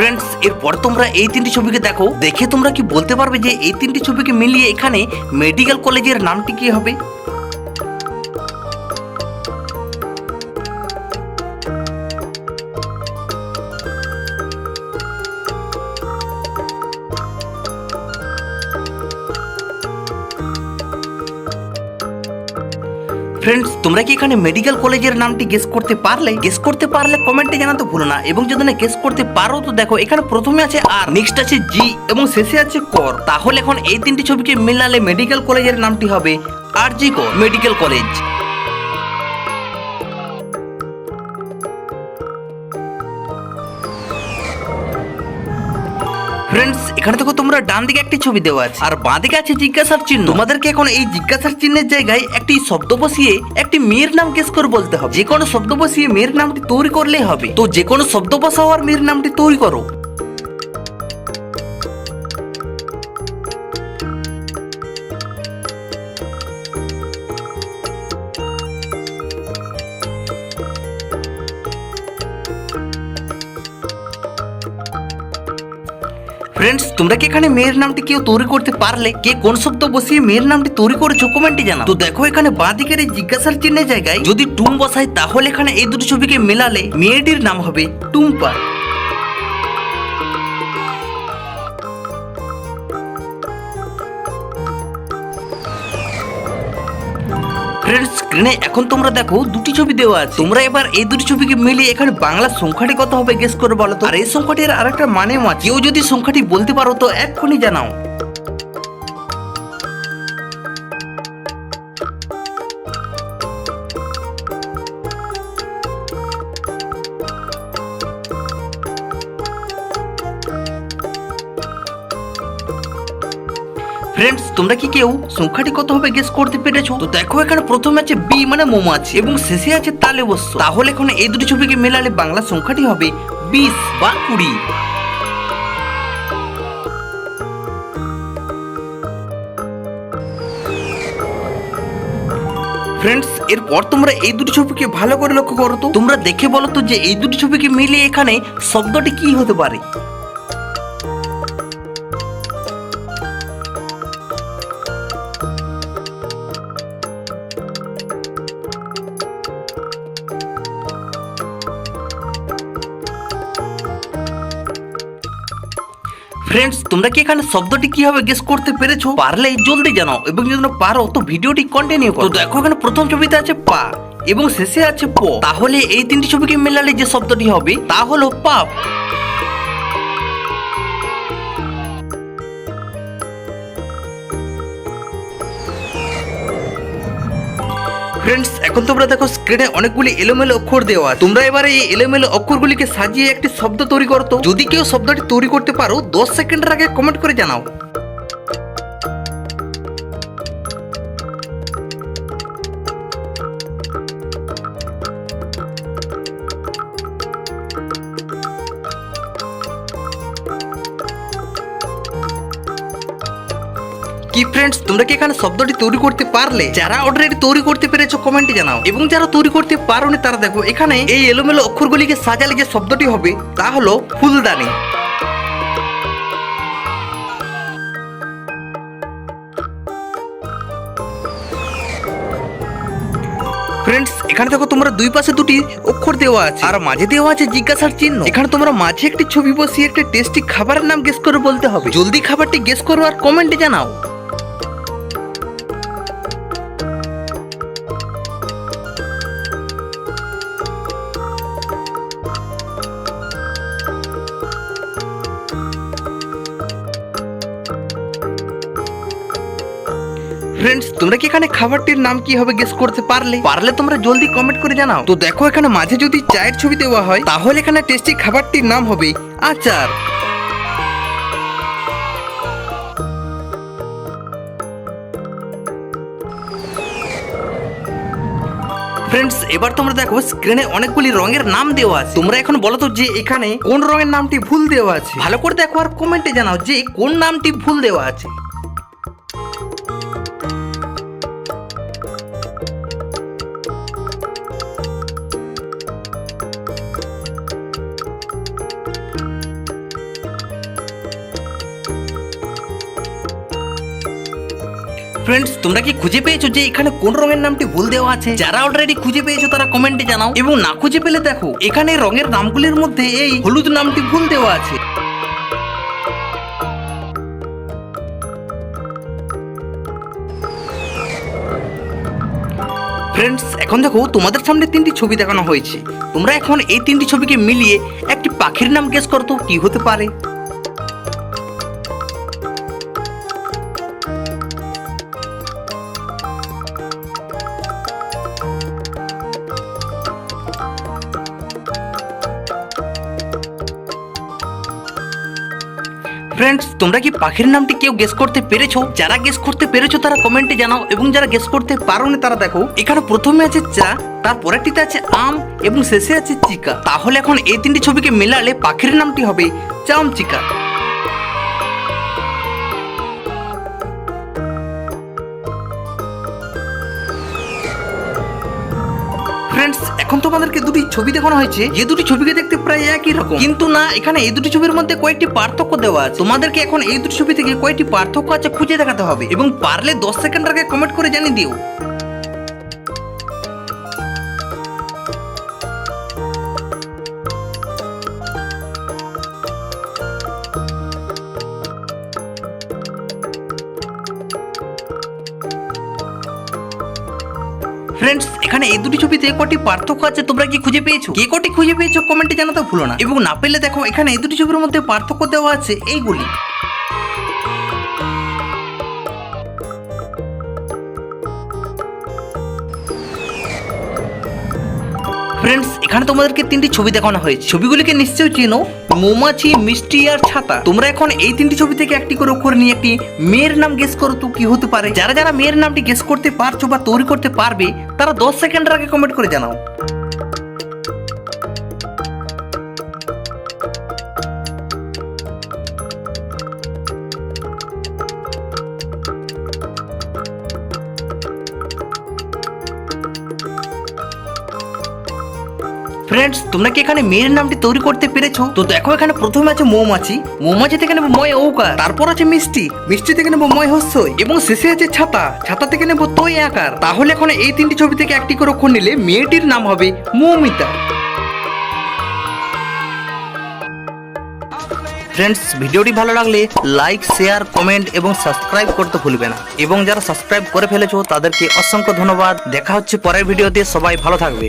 Friends এরপর তোমরা এই তিনটি ছবিকে দেখো। দেখে তোমরা কি বলতে পারবে যে এই তিনটি ছবিকে মিলিয়ে এখানে মেডিকেল কলেজের নামটি কি হবে? ফ্রেন্ডস তোমরা কি এখানে মেডিকেল কলেজের নামটি গেস করতে পারলে? গেস করতে পারলে কমেন্টে জানাতে ভুলো না। এবং যদি না গেস করতে পারো, তো দেখো, এখানে প্রথমে আছে আর নেক্সট আছে জি এবং শেষে আছে কর। তাহলে এখন এই তিনটি ছবিকে মিলালে মেডিকেল কলেজের নামটি হবে আর জি কর মেডিকেল কলেজ ফ্রেন্ডস এখানে দেখো তোমরা ডান দিকে একটি ছবি দেওয়া আছে, আর বাঁ দিকে আছে জিজ্ঞাসার চিহ্ন। তোমাদেরকে এখন এই জিজ্ঞাসার চিহ্নের জায়গায় একটি শব্দ বসিয়ে একটি মেয়ের নাম গেস করে বলতে হবে। যে কোনো শব্দ বসিয়ে মেয়ের নামটি তৈরি করলেই হবে। তো যে কোনো শব্দ বসাও আর মেয়ের নামটি তৈরি করো। ফ্রেন্ডস তোমরা কি এখানে মেয়ের নামটি কেউ তৈরি করতে পারলে? কে কোন শব্দ বসিয়ে মেয়ের নামটি তৈরি করেছ কমেন্টে জানাও? তো দেখো এখানে বাঁ দিকের এই জিজ্ঞাসার চিহ্নের জায়গায় যদি টুম বসাই তাহলে এখানে এই দুটি ছবিকে মেলালে মেয়েটির নাম হবে টুম্পা। ফ্রেন্ডস স্ক্রিনে এখন তোমরা দেখো দুটি ছবি দেওয়া আছে। তোমরা এবার এই দুটি ছবিকে মিলিয়ে এখানে বাংলা সংখ্যাটি কত হবে গেস করে বলো তো? আর এই সংখ্যাটির আরেকটা মানেও আছে। কেউ যদি সংখ্যাটি বলতে পারো তো এক্ষুনি জানাও। ফ্রেন্ডস তোমরা কি কেউ সংখ্যাটি কত হবে গেস করতে পেরেছ? তো দেখো এখানে প্রথমে আছে বি মানে মৌমাছি এবং শেষে আছে তালে বস্য তাহলে এখন এই দুটি ছবিকে মেলালে বাংলা সংখ্যাটি হবে বিশ বা কুড়ি। ফ্রেন্ডস এরপর তোমরা এই দুটি ছবিকে ভালো করে লক্ষ্য করো তো। তোমরা দেখে বলো তো যে এই দুটি ছবিকে মিলিয়ে এখানে শব্দটি কি হতে পারে। ফ্রেন্ডস তোমরা কি এখানে শব্দটি কীভাবে গেস করতে পেরেছ? পারলে জলদি জানাও, এবং যদি না পারো, তো ভিডিওটি কন্টিনিউ করো। তো দেখো, এখানে প্রথম ছবিতে আছে পা, এবং শেষে আছে প। তাহলে এই তিনটি ছবিকে মেলালে যে শব্দটি হবে, তা হলো পাপ। ফ্রেন্ডস এখন তোমরা দেখো স্ক্রিনে অনেকগুলি এলোমেলো অক্ষর দেওয়া তোমরা এবারে এই এলোমেলো অক্ষরগুলিকে সাজিয়ে একটি শব্দ তৈরি করতো যদি কেউ শব্দটি তৈরি করতে পারো, দশ সেকেন্ডের আগে কমেন্ট করে জানাও। কি ফ্রেন্ডস তোমরা কি এখানে শব্দটি তৈরি করতে পারলে? যারা অলরেডি তৈরি করতে পেরেছ কমেন্টে জানাও। এবং যারা তৈরি করতে পারোনি, তারা দেখো, এখানে এই এলোমেলো অক্ষরগুলিকে সাজালে যে শব্দটি হবে, তা হলো ফুলদানি। ফ্রেন্ডস এখানে দেখো তোমরা দুই পাশে দুটি অক্ষর দেওয়া আছে। আর মাঝে দেওয়া আছে জিজ্ঞাসার চিহ্ন। এখানে তোমরা মাঝে একটি ছবি বসিয়ে একটি টেস্টি খাবারের নাম গেস করে বলতে হবে। জলদি খাবারটি গেস করো আর কমেন্টে জানাও। ফ্রেন্ডস তোমরা কি এখানে খাবারটির নাম কি হবে গেস করতে পারলে? পারলে তোমরা জলদি কমেন্ট করে জানাও। তো দেখো, এখানে মাঝে যদি চায়ের ছবি দেওয়া হয়, তাহলে এখানে টেস্টি খাবারটির নাম হবে আচার। ফ্রেন্ডস এবার তোমরা দেখো স্ক্রিনে অনেকগুলি রঙের নাম দেওয়া আছে। তোমরা এখন বলো তো যে এখানে কোন রঙের নামটি ভুল দেওয়া আছে। ভালো করে দেখো আর কমেন্টে জানাও যে কোন নামটি ভুল দেওয়া আছে। ফ্রেন্ডস তোমরা কি খুঁজে পেয়েছ যে এখানে কোন রঙের নামটি ভুল দেওয়া আছে? যারা অলরেডি খুঁজে পেয়েছ তারা কমেন্টে জানাও। এবং না খুঁজে পেলে দেখো, এখানে রঙের নামগুলির মধ্যে এই হলুদ নামটি ভুল দেওয়া আছে। ফ্রেন্ডস এখন দেখো, তোমাদের সামনে তিনটি ছবি দেখানো হয়েছে। তোমরা এখন এই তিনটি ছবিকে মিলিয়ে একটি পাখির নাম গেস করতো কি হতে পারে? ফ্রেন্ডস তোমরা কি পাখির নামটি কেউ গেস করতে পেরেছ? যারা গেস করতে পেরেছ, তারা কমেন্টে জানাও, এবং যারা গেস করতে পারো না, তারা দেখো, এখানে প্রথমে আছে চা, তার পরেরটিতে আছে আম, এবং শেষে আছে চিকা। তাহলে এখন এই তিনটি ছবিকে মেলালে পাখির নামটি হবে চাম চিকা ফ্রেন্ডস এখন তোমাদেরকে দুটি ছবি দেখানো হয়েছে। যে দুটি ছবিকে দেখতে প্রায় একই রকম। কিন্তু না, এখানে এই দুটি ছবির মধ্যে কয়েকটি পার্থক্য দেওয়া আছে। তোমাদেরকে এখন এই দুটি ছবি থেকে কয়েকটি পার্থক্য আছে খুঁজে দেখাতে হবে। এবং পারলে দশ সেকেন্ড আগে কমেন্ট করে জানিয়ে দিও। ফ্রেন্ডস এখানে এই দুটি ছবিতে কটি পার্থক্য আছে, তোমরা কি খুঁজে পেয়েছ? কে কটি খুঁজে পেয়েছ, কমেন্টে জানাতে ভুলো না। এবং না পেলে দেখো, এখানে এই দুটি ছবির মধ্যে পার্থক্য দেওয়া আছে, এইগুলি। ফ্রেন্ডস এখানে তোমাদেরকে তিনটি ছবি দেখানো হয়েছে। ছবিগুলিকে নিশ্চয়ই চেনো। মৌমাছি, মিষ্টি আর ছাতা। তোমরা এখন এই তিনটি ছবি থেকে একটি করে অক্ষর নিয়ে একটি মেয়ের নাম গেস করো তো কি হতে পারে। যারা যারা মেয়ের নামটি গেস করতে পারছ বা তৈরি করতে পারবে, তারা দশ সেকেন্ডের আগে কমেন্ট করে জানাও। ফ্রেন্ডস তোমরা কি এখানে মেয়ের নামটি তৈরি করতে পেরেছ? তো দেখো, এখানে প্রথমে আছে মৌমাছি। মৌমাছি থেকে নেব ময় ঔকার তারপর আছে মিষ্টি। মিষ্টি থেকে নেব ময় হস্যই, এবং শেষে আছে ছাতা। ছাতা থেকে নেব তৈ আকার। তাহলে এখন এই তিনটি ছবি থেকে একটি করে অক্ষর নিলে মেয়েটির নাম হবে মৌমিতা। ফ্রেন্ডস ভিডিওটি ভালো লাগলে লাইক শেয়ার কমেন্ট এবং সাবস্ক্রাইব করতে ভুলবে না। এবং যারা সাবস্ক্রাইব করে ফেলেছো, তাদেরকে অসংখ্য ধন্যবাদ। দেখা হচ্ছে পরের ভিডিওতে। সবাই ভালো থাকবে।